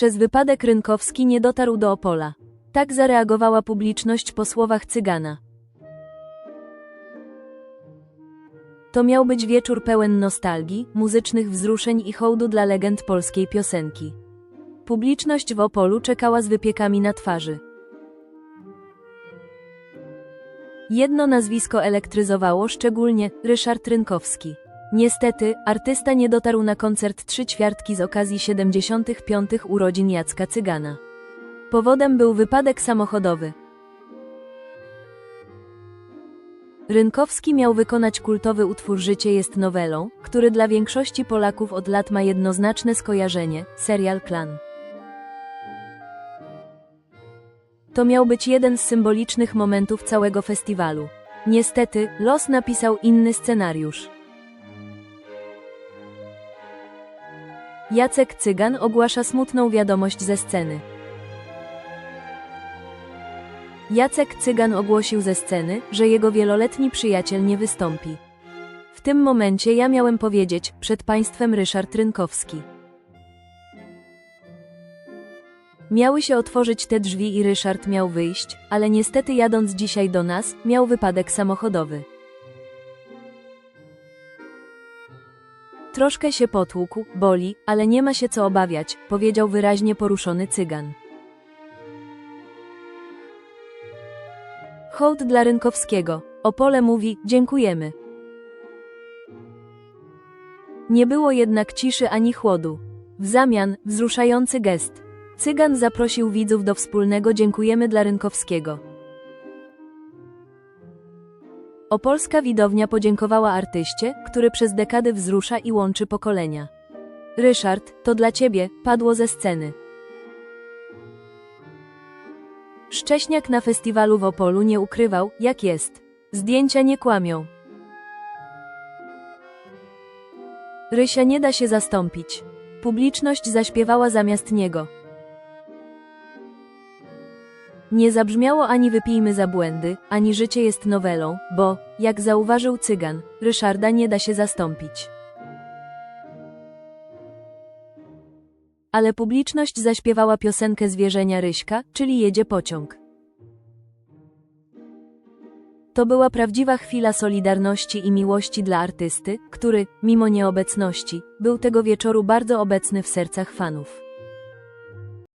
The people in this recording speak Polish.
Przez wypadek Rynkowski nie dotarł do Opola. Tak zareagowała publiczność po słowach Cygana. To miał być wieczór pełen nostalgii, muzycznych wzruszeń i hołdu dla legend polskiej piosenki. Publiczność w Opolu czekała z wypiekami na twarzy. Jedno nazwisko elektryzowało szczególnie Ryszard Rynkowski. Niestety, artysta nie dotarł na koncert trzy ćwiartki z okazji 75. urodzin Jacka Cygana. Powodem był wypadek samochodowy. Rynkowski miał wykonać kultowy utwór Życie jest nowelą, który dla większości Polaków od lat ma jednoznaczne skojarzenie serial Klan. To miał być jeden z symbolicznych momentów całego festiwalu. Niestety, los napisał inny scenariusz. Jacek Cygan ogłasza smutną wiadomość ze sceny. Jacek Cygan ogłosił ze sceny, że jego wieloletni przyjaciel nie wystąpi. W tym momencie ja miałem powiedzieć, przed państwem Ryszard Rynkowski. Miały się otworzyć te drzwi i Ryszard miał wyjść, ale niestety jadąc dzisiaj do nas, miał wypadek samochodowy. Troszkę się potłukł, boli, ale nie ma się co obawiać, powiedział wyraźnie poruszony cygan. Hołd dla Rynkowskiego. Opole mówi, dziękujemy. Nie było jednak ciszy ani chłodu. W zamian, wzruszający gest. Cygan zaprosił widzów do wspólnego dziękujemy dla Rynkowskiego. Opolska widownia podziękowała artyście, który przez dekady wzrusza i łączy pokolenia. Ryszard, to dla ciebie, padło ze sceny. Szcześniak na festiwalu w Opolu nie ukrywał, jak jest. Zdjęcia nie kłamią. Rysia nie da się zastąpić. Publiczność zaśpiewała zamiast niego. Nie zabrzmiało ani wypijmy za błędy, ani życie jest nowelą, bo, jak zauważył cygan, Ryszarda nie da się zastąpić. Ale publiczność zaśpiewała piosenkę zwierzenia Ryśka, czyli jedzie pociąg. To była prawdziwa chwila solidarności i miłości dla artysty, który, mimo nieobecności, był tego wieczoru bardzo obecny w sercach fanów.